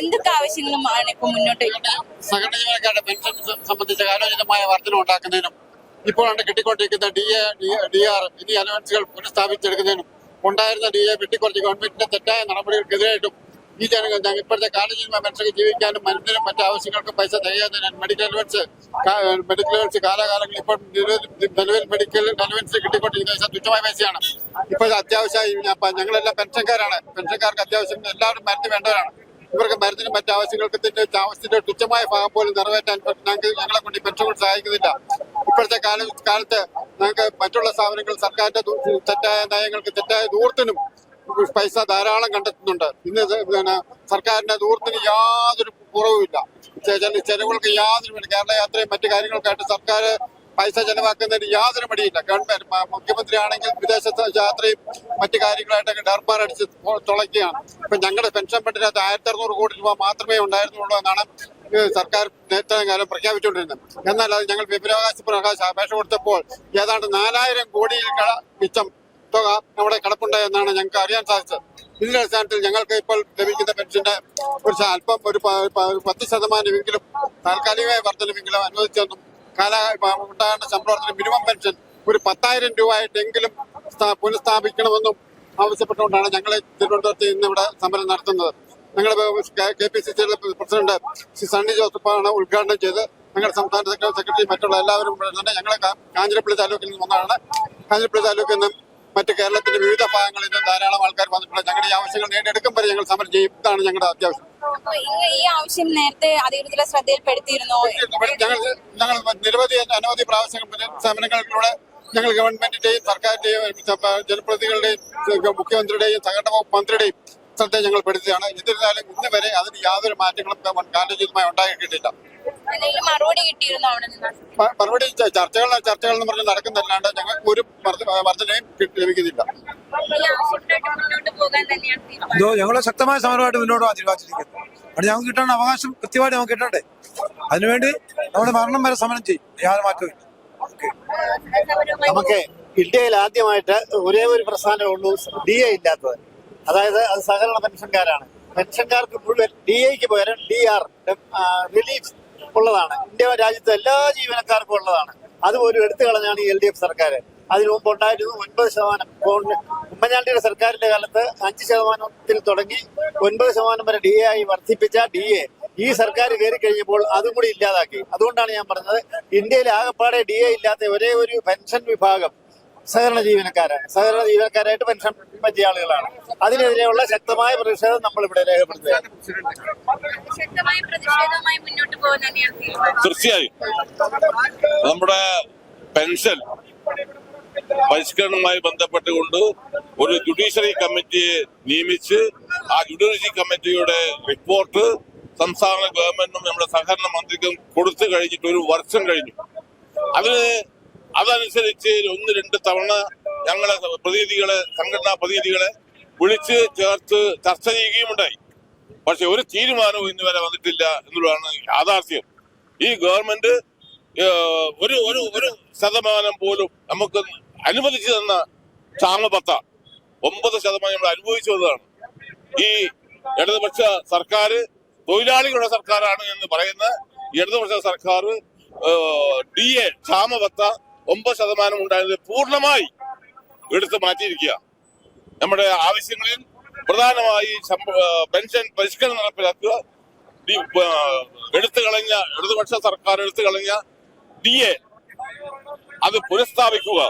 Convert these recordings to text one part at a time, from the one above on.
എന്തൊക്കെ ആവശ്യങ്ങളുമാണ് ഇപ്പൊ മുന്നോട്ട് സഹകരണ പെൻഷൻ സംബന്ധിച്ച കാലോചിതമായ വർധന ഉണ്ടാക്കുന്നതിനും ഇപ്പോഴാണ് കിട്ടിക്കൊണ്ടിരിക്കുന്ന ഡി എ ഡി ആർ ഇനി അലവൻസുകൾ പുനഃസ്ഥാപിച്ചെടുക്കുന്നതിനും ഉണ്ടായിരുന്ന ഡി എ വെട്ടിക്കുറച്ച് ഗവൺമെന്റിന്റെ തെറ്റായ നടപടികൾക്കെതിരായിട്ടും ഈ ജനങ്ങൾ ഞങ്ങൾ ഇപ്പോഴത്തെ കാലേജിൽ മനുഷ്യർക്ക് ജീവിക്കാനും മരുന്നിനും മറ്റു ആവശ്യങ്ങൾക്കും പൈസ തികയാത്തതിനും മെഡിക്കൽ അലവൻസ് മെഡിക്കൽ അലവൻസ് കാലാകാലങ്ങളിൽ ഇപ്പോൾ നിലവിൽ മെഡിക്കൽ അലവൻസ് കിട്ടിക്കൊണ്ടിരിക്കുന്ന തുച്ഛമായ പൈസയാണ്. ഇപ്പോൾ അത്യാവശ്യമായി ഞങ്ങളെല്ലാം പെൻഷൻകാരാണ്. പെൻഷൻകാർക്ക് അത്യാവശ്യം എല്ലാവരും മരുന്ന് വേണ്ടവരാണ്. ഇവർക്ക് മരുന്നിനും മറ്റു ആവശ്യങ്ങൾക്ക് തന്നെ ആവശ്യത്തിന്റെ തുച്ഛമായ ഭാഗം പോലും നിറവേറ്റാൻ ഞങ്ങൾക്ക് ഞങ്ങളെ കൊണ്ട് പെൻഷൻ സഹായിക്കുന്നില്ല. ഇപ്പോഴത്തെ കാല കാലത്ത് ഞങ്ങൾക്ക് മറ്റുള്ള സ്ഥാപനങ്ങൾ സർക്കാരിന്റെ തെറ്റായ നയങ്ങൾക്ക് തെറ്റായ ദൂരത്തിനും പൈസ ധാരാളം കണ്ടെത്തുന്നുണ്ട്. ഇന്ന് പിന്നെ സർക്കാരിന്റെ ദൂരത്തിന് യാതൊരു കുറവുമില്ല. ചെലവുകൾക്ക് യാതൊരു കേരള യാത്രയും മറ്റു കാര്യങ്ങൾക്കായിട്ട് സർക്കാർ പൈസ ചെലവാക്കുന്നതിന് യാതൊരു മടിയില്ല. ഗവൺമെന്റ് മുഖ്യമന്ത്രി ആണെങ്കിൽ വിദേശത്ത് യാത്രയും മറ്റു കാര്യങ്ങളായിട്ടൊക്കെ ഡർബാർ അടിച്ച് തുളയ്ക്കുകയാണ്. ഇപ്പൊ ഞങ്ങളുടെ പെൻഷൻ ഫണ്ടിനകത്ത് ആയിരത്തി അറുന്നൂറ് കോടി രൂപ മാത്രമേ ഉണ്ടായിരുന്നുള്ളൂ എന്നാണ് സർക്കാർ നേരത്തെ കാലം പ്രഖ്യാപിച്ചുകൊണ്ടിരുന്നത്. എന്നാൽ അത് ഞങ്ങൾ വിവരാവകാശ പ്രകാശ അപേക്ഷ കൊടുത്തപ്പോൾ ഏതാണ്ട് നാലായിരം കോടിയിൽ മിച്ചം തുക നമ്മുടെ കിടപ്പുണ്ട് എന്നാണ് ഞങ്ങൾക്ക് അറിയാൻ സാധിച്ചത്. ഇതിന്റെ അടിസ്ഥാനത്തിൽ ഞങ്ങൾക്ക് ഇപ്പോൾ ലഭിക്കുന്ന പെൻഷന്റെ ഒരു അല്പം ഒരു പത്ത് ശതമാനമെങ്കിലും താൽക്കാലികമായ വർധനമെങ്കിലും അനുവദിച്ചെന്നും കാല ഉണ്ടാകേണ്ട മിനിമം പെൻഷൻ ഒരു പത്തായിരം രൂപ ആയിട്ടെങ്കിലും സ്ഥാ- പുനഃസ്ഥാപിക്കണമെന്നും ആവശ്യപ്പെട്ടുകൊണ്ടാണ് ഞങ്ങൾ തിരുവനന്തപുരത്ത് ഇന്ന് ഇവിടെ സമരം നടത്തുന്നത്. ഞങ്ങളുടെ കെ പി സി സിയുടെ പ്രസിഡന്റ് ശ്രീ സണ്ണി ജോസഫാണ് ഉദ്ഘാടനം ചെയ്ത് ഞങ്ങളുടെ സംസ്ഥാന സെക്രട്ടറി മറ്റുള്ള എല്ലാവരും തന്നെ ഞങ്ങൾ കാഞ്ഞിരപ്പള്ളി താലൂക്കിൽ നിന്ന് വന്നതാണ്. കാഞ്ഞിരപ്പള്ളി താലൂക്കിൽ നിന്നും മറ്റ് കേരളത്തിന്റെ വിവിധ ഭാഗങ്ങളിൽ നിന്നും ധാരാളം ആൾക്കാർ വന്നിട്ടുണ്ട്. ഞങ്ങളുടെ ആവശ്യങ്ങൾ നേടിയെടുക്കും വരെ ഞങ്ങൾ സമരം ചെയ്യും. ഇതാണ് ഞങ്ങളുടെ അത്യാവശ്യം. ഈ ആവശ്യം നേരത്തെ അധികൃതരുടെ ശ്രദ്ധയിൽപ്പെടുത്തിയിരുന്നോ? ഞങ്ങൾ നിരവധി അനവധി പ്രാവശ്യം സമരങ്ങളിലൂടെ ഞങ്ങൾ ഗവൺമെന്റിന്റെയും സർക്കാരിന്റെയും ജനപ്രതിനിധികളുടെയും മുഖ്യമന്ത്രിയുടെയും സംഘടന വകുപ്പ് മന്ത്രിയുടെയും ശ്രദ്ധ ഞങ്ങൾ പെടുത്തിയാണ്. എന്നിരുന്നാലും ഇന്ന് വരെ അതിന് യാതൊരു മാറ്റങ്ങളും കാലജീതമായി ഉണ്ടാക്കിയിട്ടില്ല. മറുപടി ചർച്ചകൾ ചർച്ചകൾ എന്ന് പറഞ്ഞ് നടക്കുന്നല്ലാണ്ട് ഞങ്ങൾ ഒരു വർധ- വർധനയും ലഭിക്കുന്നില്ല. പോകാൻ തന്നെയാണ് തീരുമാനം. ഞങ്ങൾ ശക്തമായ സമരമായിട്ട് മുന്നോട്ട് തീരുമാനിച്ചിരിക്കുന്നത് അവിടെ ഞങ്ങൾക്ക് കിട്ടേണ്ട അവകാശം കൃത്യമായിട്ട് നമുക്ക് കിട്ടണ്ടേ? അതിനുവേണ്ടി നമ്മുടെ മരണം വരെ സമരം ചെയ്യും. യാതൊരു മാറ്റവും നമുക്ക് ഇന്ത്യയിൽ ആദ്യമായിട്ട് ഒരേ ഒരു പ്രസ്ഥാനമേ ഉള്ളൂ ഡി എ ഇല്ലാത്തത് അതായത് അത് സഹകരണ പെൻഷൻകാരാണ്. പെൻഷൻകാർക്ക് മുഴുവൻ ഡി എക്ക് പകരം ഡി ആർ റിലീഫ് ഉള്ളതാണ്. ഇന്ത്യ രാജ്യത്തെ എല്ലാ ജീവനക്കാർക്കും ഉള്ളതാണ്. അതുപോലും എടുത്തു കളഞ്ഞാണ് ഈ എൽ ഡി എഫ് സർക്കാർ അതിനു മുമ്പ് ഉണ്ടായിരുന്നു ഒൻപത് ശതമാനം. ഉമ്മൻചാണ്ടിയുടെ സർക്കാരിന്റെ കാലത്ത് അഞ്ച് ശതമാനത്തിൽ തുടങ്ങി ഒൻപത് ശതമാനം വരെ ഡി എ ആയി വർദ്ധിപ്പിച്ച ഡി എ ഈ സർക്കാർ കയറി കഴിഞ്ഞപ്പോൾ അതും കൂടി ഇല്ലാതാക്കി. അതുകൊണ്ടാണ് ഞാൻ പറഞ്ഞത് ഇന്ത്യയിൽ ആകെപ്പാടെ ഡി എ ഇല്ലാത്ത ഒരേ ഒരു പെൻഷൻ വിഭാഗം സഹകരണ ജീവനക്കാരാണ് സഹകരണ ജീവനക്കാരായിട്ട് പെൻഷൻ പറ്റിയ ആളുകളാണ്. അതിനെതിരെയുള്ള ശക്തമായ പ്രതിഷേധം നമ്മൾ ഇവിടെ രേഖപ്പെടുത്തുകയാണ്. ശക്തമായ പ്രതിഷേധവുമായി മുന്നോട്ട് പോകാൻ തന്നെയാണ് തീരുമാനം തീർച്ചയായും. നമ്മുടെ പെൻഷൻ പരിഷ്കരണവുമായി ബന്ധപ്പെട്ടുകൊണ്ട് ഒരു ജുഡീഷ്യറി കമ്മിറ്റിയെ നിയമിച്ച് ആ ജുഡീഷ്യറി കമ്മിറ്റിയുടെ റിപ്പോർട്ട് സംസ്ഥാന ഗവൺമെന്റിനും നമ്മുടെ സഹകരണ മന്ത്രിക്കും കൊടുത്തു കഴിഞ്ഞിട്ട് ഒരു വർഷം കഴിഞ്ഞു. അതിന് അതനുസരിച്ച് ഒന്ന് രണ്ട് തവണ ഞങ്ങളെ പ്രതിനിധികളെ സംഘടനാ പ്രതിനിധികളെ വിളിച്ച് ചേർത്ത് ചർച്ച ചെയ്യുകയും ഉണ്ടായി. പക്ഷെ ഒരു തീരുമാനവും ഇന്ന് വരെ വന്നിട്ടില്ല എന്നുള്ളതാണ് യാഥാർത്ഥ്യം. ഈ ഗവൺമെന്റ് ഒരു ഒരു ഒരു ശതമാനം പോലും നമുക്ക് അനുവദിച്ചു തന്ന ക്ഷാമബത്ത ഒമ്പത് ശതമാനം നമ്മൾ അനുഭവിച്ചു വന്നതാണ് ഈ ഇടതുപക്ഷ സർക്കാർ തൊഴിലാളികളുടെ സർക്കാരാണ് എന്ന് പറയുന്ന ഇടതുപക്ഷ സർക്കാർ ഡി എ ക്ഷാമബത്ത ഒമ്പത് ശതമാനം ഉണ്ടായത് പൂർണമായി എടുത്തു മാറ്റിയിരിക്കുക. നമ്മുടെ ആവശ്യങ്ങളിൽ പ്രധാനമായി പെൻഷൻ പരിഷ്കരണം നടപ്പിലാക്കുക. എടുത്തു കളഞ്ഞ ഇടതുപക്ഷ സർക്കാർ എടുത്തു കളഞ്ഞ ഡി എ അത് പുനഃസ്ഥാപിക്കുക.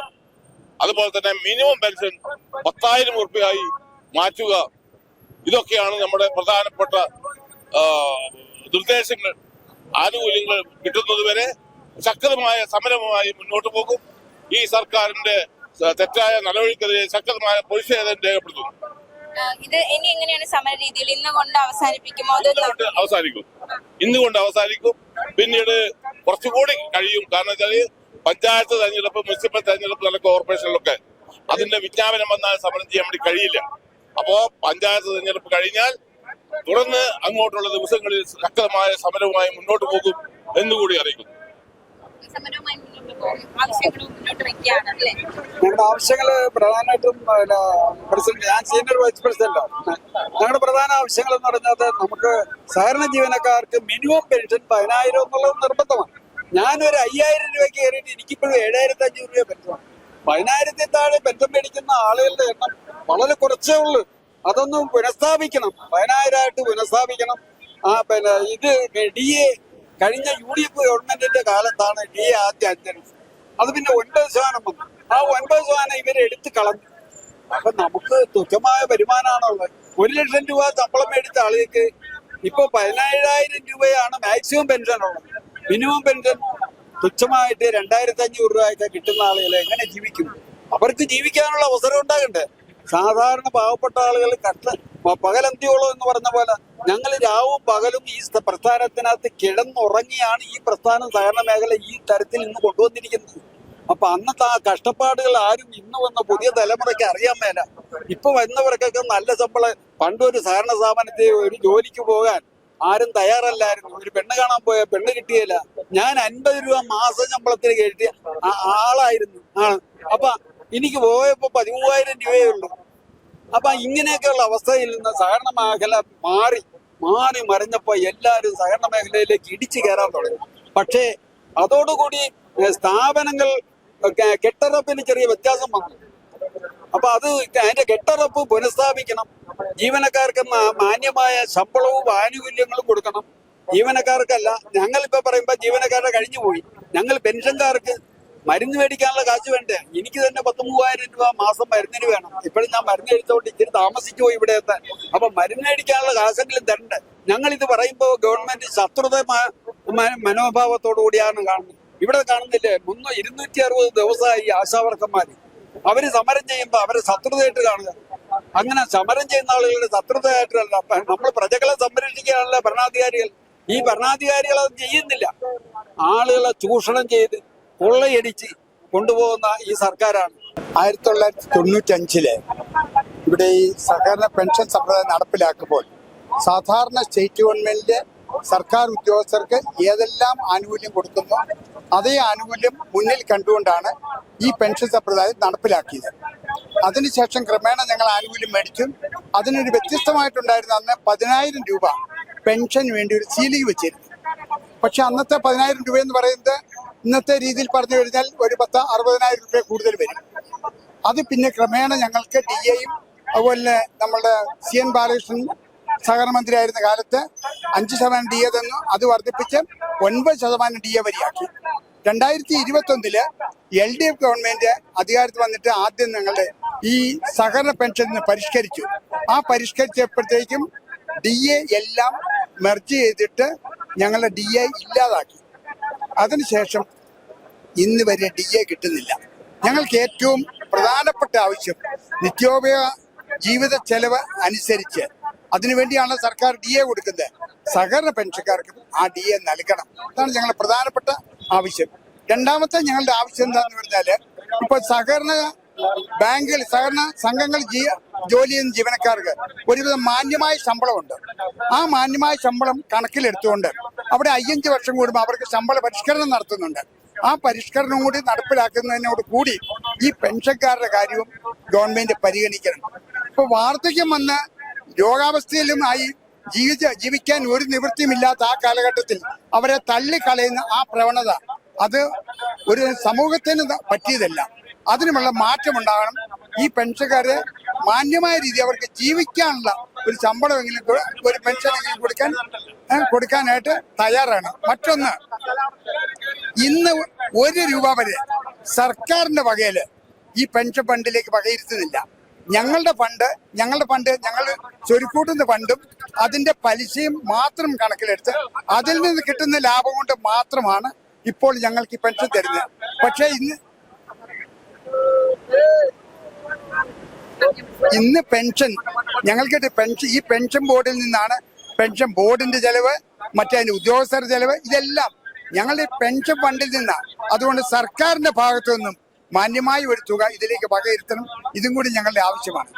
അതുപോലെ തന്നെ മിനിമം പെൻഷൻ പത്തായിരം ഉറുപ്പിയായി മാറ്റുക. ഇതൊക്കെയാണ് നമ്മുടെ പ്രധാനപ്പെട്ട നിർദ്ദേശങ്ങൾ ആനുകൂല്യങ്ങൾ കിട്ടുന്നതുവരെ ശക്തമായ സമരമായി മുന്നോട്ട് പോകും. ഈ സർക്കാരിന്റെ തെറ്റായ നടപടിക്കെതിരെ ശക്തമായ പ്രതിഷേധം രേഖപ്പെടുത്തുന്നു. ഇത് ഇനി എങ്ങനെയാണ് സമര രീതിയിൽ ഇന്ന് കൊണ്ട് അവസാനിപ്പിക്കുമോ അതോ അവസാനിക്കും. ഇന്നുകൊണ്ട് അവസാനിക്കും. പിന്നീട് കുറച്ചുകൂടി കഴിയും. കാരണം വെച്ചാൽ പഞ്ചായത്ത് തെരഞ്ഞെടുപ്പ് മുനിസിപ്പൽ തെരഞ്ഞെടുപ്പ് നല്ല കോർപ്പറേഷനിലൊക്കെ അതിന്റെ വിജ്ഞാപനം വന്നാൽ സമരം ചെയ്യാൻ വേണ്ടി കഴിയില്ല. അപ്പോ പഞ്ചായത്ത് തെരഞ്ഞെടുപ്പ് കഴിഞ്ഞാൽ തുടർന്ന് അങ്ങോട്ടുള്ള ദിവസങ്ങളിൽ ശക്തമായ സമരവുമായി മുന്നോട്ട് പോകും എന്നുകൂടി അറിയിക്കുന്നു. ഞങ്ങളുടെ ആവശ്യങ്ങൾ പ്രധാനമായിട്ടും പിന്നെ പ്രസിഡന്റ് ഞാൻ സീനിയർ വൈസ് പ്രസിഡന്റാണ് ഞങ്ങളുടെ പ്രധാന ആവശ്യങ്ങൾ എന്ന് പറഞ്ഞാൽ നമുക്ക് സഹകരണ ജീവനക്കാർക്ക് മിനിമം പെൻഷൻ പതിനായിരം എന്നുള്ളത് നിർബന്ധമാണ്. ഞാനൊരു അയ്യായിരം രൂപയ്ക്ക് കയറിയിട്ട് എനിക്കിപ്പോഴും ഏഴായിരത്തി അഞ്ഞൂറ് രൂപ പെൻഷൻ പതിനായിരത്തി താഴെ പെൻഷൻ മേടിക്കുന്ന ആളുകളുടെ എണ്ണം വളരെ കുറച്ചേ ഉള്ളൂ. അതൊന്നും പുനഃസ്ഥാപിക്കണം. പതിനായിരമായിട്ട് പുനഃസ്ഥാപിക്കണം. ആ പിന്നെ ഇത് ഡി എ കഴിഞ്ഞ യു ഡി എഫ് ഗവൺമെന്റിന്റെ കാലത്താണ് ഡി എ ആദ്യം അഞ്ചരിച്ചത് അത് പിന്നെ ഒൻപത് ശതമാനം വന്നു. ആ ഒൻപത് ശതമാനം ഇവരെ എടുത്തു കളഞ്ഞു. അപ്പൊ നമുക്ക് തുച്ഛമായ വരുമാനമാണുള്ളത് ഒരു ലക്ഷം രൂപ ശമ്പളം മേടിച്ച ആളുകൾക്ക് ഇപ്പൊ പതിനേഴായിരം രൂപയാണ് മാക്സിമം പെൻഷൻ ഉള്ളത്. മിനിമം പെൻഷൻ തുച്ഛമായിട്ട് രണ്ടായിരത്തി അഞ്ഞൂറ് രൂപയൊക്കെ കിട്ടുന്ന ആളുകൾ എങ്ങനെ ജീവിക്കും? അവർക്ക് ജീവിക്കാനുള്ള അവസരം ഉണ്ടാകണ്ടേ? സാധാരണ പാവപ്പെട്ട ആളുകൾ കഷ്ട പകലന്തിയോളം എന്ന് പറഞ്ഞ പോലെ ഞങ്ങൾ രാവും പകലും ഈ സ്ഥ- പ്രസ്ഥാനത്തിനകത്ത് കിടന്നുറങ്ങിയാണ് ഈ പ്രസ്ഥാനം സഹകരണ മേഖല ഈ തരത്തിൽ ഇന്ന് കൊണ്ടുവന്നിരിക്കുന്നത്. അപ്പൊ അന്നത്തെ ആ കഷ്ടപ്പാടുകൾ ആരും ഇന്ന് വന്ന പുതിയ തലമുറയ്ക്ക് അറിയാൻ മേല. ഇപ്പൊ വരുന്നവർക്കൊക്കെ നല്ല ശമ്പളം പണ്ടൊരു സഹകരണ സ്ഥാപനത്തെ ഒരു ജോലിക്ക് പോകാൻ ആരും തയ്യാറല്ലായിരുന്നു. ഒരു പെണ്ണ് കാണാൻ പോയ പെണ്ണ് കിട്ടിയില്ല. ഞാൻ അൻപത് രൂപ മാസം ശമ്പളത്തിന് കയറ്റിയ ആളായിരുന്നു. ആണ്. അപ്പൊ എനിക്ക് പോയപ്പോ പതിമൂവായിരം രൂപയേ ഉള്ളൂ. അപ്പൊ ഇങ്ങനെയൊക്കെയുള്ള അവസ്ഥയിൽ നിന്ന് സഹകരണ മേഖല മാറി മാറി മറിഞ്ഞപ്പോ എല്ലാവരും സഹകരണ മേഖലയിലേക്ക് ഇടിച്ചു കയറാൻ തുടങ്ങി. പക്ഷേ അതോടുകൂടി സ്ഥാപനങ്ങൾ കെട്ടറപ്പിന് ചെറിയ വ്യത്യാസം വന്നു. അപ്പൊ അത് അതിന്റെ കെട്ടറപ്പ് പുനഃസ്ഥാപിക്കണം. ജീവനക്കാർക്ക് മാന്യമായ ശമ്പളവും ആനുകൂല്യങ്ങളും കൊടുക്കണം. ജീവനക്കാർക്കല്ല ഞങ്ങൾ ഇപ്പൊ പറയുമ്പോ ജീവനക്കാരുടെ കഴിഞ്ഞു പോയി. ഞങ്ങൾ പെൻഷൻകാർക്ക് മരുന്ന് മേടിക്കാനുള്ള കാശ് വേണ്ടേ? എനിക്ക് തന്നെ പത്ത് മൂവായിരം രൂപ മാസം മരുന്നിന് വേണം. ഇപ്പോഴും ഞാൻ മരുന്ന് എടുത്തോണ്ട് ഇച്ചിരി താമസിച്ചു ഇവിടെ എത്താൻ അപ്പൊ മരുന്ന് മേടിക്കാനുള്ള കാശെങ്കിലും തരണ്ടേ? ഞങ്ങൾ ഇത് പറയുമ്പോൾ ഗവൺമെന്റ് ശത്രുത മനോഭാവത്തോടു കൂടിയാണ് കാണുന്നത്. ഇവിടെ കാണുന്നില്ലേ? മുന്നൂ ഇരുന്നൂറ്റി അറുപത് ദിവസമായി ആശാവർക്കന്മാര്. അവർ സമരം ചെയ്യുമ്പോ അവരെ ശത്രുതയായിട്ട് കാണുക. അങ്ങനെ സമരം ചെയ്യുന്ന ആളുകളുടെ ശത്രുതയായിട്ടല്ല. നമ്മൾ പ്രജകളെ സംരക്ഷിക്കാനുള്ള ഭരണാധികാരികൾ. ഈ ഭരണാധികാരികൾ അത് ചെയ്യുന്നില്ല. ആളുകളെ ചൂഷണം ചെയ്ത് കൊള്ളയടിച്ച് കൊണ്ടുപോകുന്ന ഈ സർക്കാരാണ്. ആയിരത്തി തൊള്ളായിരത്തി തൊണ്ണൂറ്റി അഞ്ചിൽ ഇവിടെ ഈ സഹകരണ പെൻഷൻ സമ്പ്രദായം നടപ്പിലാക്കുമ്പോൾ സാധാരണ സ്റ്റേറ്റ് ഗവൺമെന്റിന്റെ സർക്കാർ ഉദ്യോഗസ്ഥർക്ക് ഏതെല്ലാം ആനുകൂല്യം കൊടുക്കുന്നു അതേ ആനുകൂല്യം മുന്നിൽ കണ്ടുകൊണ്ടാണ് ഈ പെൻഷൻ സമ്പ്രദായം നടപ്പിലാക്കിയത്. അതിനുശേഷം ക്രമേണ ഞങ്ങൾ ആനുകൂല്യം മേടിച്ചു അതിനൊരു വ്യത്യസ്തമായിട്ടുണ്ടായിരുന്ന അന്ന് പതിനായിരം രൂപ പെൻഷന് വേണ്ടി ഒരു സീലിംഗ് വെച്ചിരുന്നു. പക്ഷെ അന്നത്തെ പതിനായിരം രൂപ എന്ന് പറയുന്നത് ഇന്നത്തെ രീതിയിൽ പറഞ്ഞു കഴിഞ്ഞാൽ ഒരു പത്ത് അറുപതിനായിരം രൂപ കൂടുതൽ വരും. അത് പിന്നെ ക്രമേണ ഞങ്ങൾക്ക് ഡി എയും അതുപോലെ നമ്മളുടെ സി എൻ ബാലകൃഷ്ണൻ സഹകരണമന്ത്രിയായിരുന്ന കാലത്ത് അഞ്ച് ശതമാനം ഡി എ തന്നു. അത് വർദ്ധിപ്പിച്ച് ഒൻപത് ശതമാനം ഡി എ വരെയാക്കി. രണ്ടായിരത്തി ഇരുപത്തി ഒന്നിൽ എൽ ഡി എഫ് ഗവൺമെന്റ് അധികാരത്തിൽ വന്നിട്ട് ആദ്യം ഞങ്ങളുടെ ഈ സഹകരണ പെൻഷൻ പരിഷ്കരിച്ചു. ആ പരിഷ്കരിച്ചപ്പോഴത്തേക്കും ഡി എ എല്ലാം മെർജ് ചെയ്തിട്ട് ഞങ്ങളുടെ ഡി എ ഇല്ലാതാക്കി. അതിനുശേഷം ഇന്ന് വരെ ഡി എ കിട്ടുന്നില്ല. ഞങ്ങൾക്ക് ഏറ്റവും പ്രധാനപ്പെട്ട ആവശ്യം നിത്യോപയോഗ ജീവിത ചെലവ് അനുസരിച്ച് അതിനുവേണ്ടിയാണ് സർക്കാർ ഡി എ കൊടുക്കുന്നത്. സഹകരണ പെൻഷൻകാർക്കും ആ ഡി എ നൽകണം. അതാണ് ഞങ്ങളുടെ പ്രധാനപ്പെട്ട ആവശ്യം. രണ്ടാമത്തെ ഞങ്ങളുടെ ആവശ്യം എന്താന്ന് പറഞ്ഞാൽ ഇപ്പൊ സഹകരണ ബാങ്കുകൾ സഹകരണ സംഘങ്ങൾ ജോലി ചെയ്യുന്ന ജീവനക്കാർക്ക് ഒരുവിധം മാന്യമായ ശമ്പളമുണ്ട്. ആ മാന്യമായ ശമ്പളം കണക്കിലെടുത്തുകൊണ്ട് അവിടെ അയ്യഞ്ച് വർഷം കൂടുമ്പോൾ അവർക്ക് ശമ്പള പരിഷ്കരണം നടത്തുന്നുണ്ട്. ആ പരിഷ്കരണം കൂടി നടപ്പിലാക്കുന്നതിനോട് കൂടി ഈ പെൻഷൻകാരുടെ കാര്യവും ഗവൺമെന്റ് പരിഗണിക്കണം. ഇപ്പൊ വാർദ്ധക്യം വന്ന് രോഗാവസ്ഥയിലും ആയി ജീവിച്ച ജീവിക്കാൻ ഒരു നിവൃത്തിയുമില്ലാത്ത ആ കാലഘട്ടത്തിൽ അവരെ തള്ളിക്കളയുന്ന ആ പ്രവണത അത് ഒരു സമൂഹത്തിന് പറ്റിയതല്ല. അതിനുമുള്ള മാറ്റമുണ്ടാകണം. ഈ പെൻഷൻകാരെ മാന്യമായ രീതി അവർക്ക് ജീവിക്കാനുള്ള ഒരു ശമ്പളമെങ്കിലും ഒരു പെൻഷനെങ്കിലും കൊടുക്കാൻ കൊടുക്കാനായിട്ട് തയ്യാറാണ്. മറ്റൊന്ന് ഇന്ന് ഒരു രൂപ വരെ സർക്കാരിന്റെ വകയിൽ ഈ പെൻഷൻ ഫണ്ടിലേക്ക് വകയിരുത്തുന്നില്ല. ഞങ്ങളുടെ ഫണ്ട് ഞങ്ങളുടെ ഫണ്ട് ഞങ്ങൾ ചൊരുക്കൂട്ടുന്ന ഫണ്ടും അതിന്റെ പലിശയും മാത്രം കണക്കിലെടുത്ത് അതിൽ നിന്ന് കിട്ടുന്ന ലാഭം കൊണ്ട് മാത്രമാണ് ഇപ്പോൾ ഞങ്ങൾക്ക് ഈ പെൻഷൻ തരുന്നത്. പക്ഷേ ഇന്ന് ഇന്ന് പെൻഷൻ ഞങ്ങൾക്ക് പെൻഷൻ ഈ പെൻഷൻ ബോർഡിൽ നിന്നാണ് പെൻഷൻ ബോർഡിന്റെ ചെലവ് മറ്റേ അതിന്റെ ഉദ്യോഗസ്ഥരുടെ ചെലവ് ഇതെല്ലാം ഞങ്ങളുടെ പെൻഷൻ ഫണ്ടിൽ നിന്നാണ്. അതുകൊണ്ട് സർക്കാരിന്റെ ഭാഗത്തു നിന്നും മാന്യമായ ഒരു തുക ഇതിലേക്ക് വകയിരുത്തണം ഇതും കൂടി ഞങ്ങളുടെ ആവശ്യമാണ്.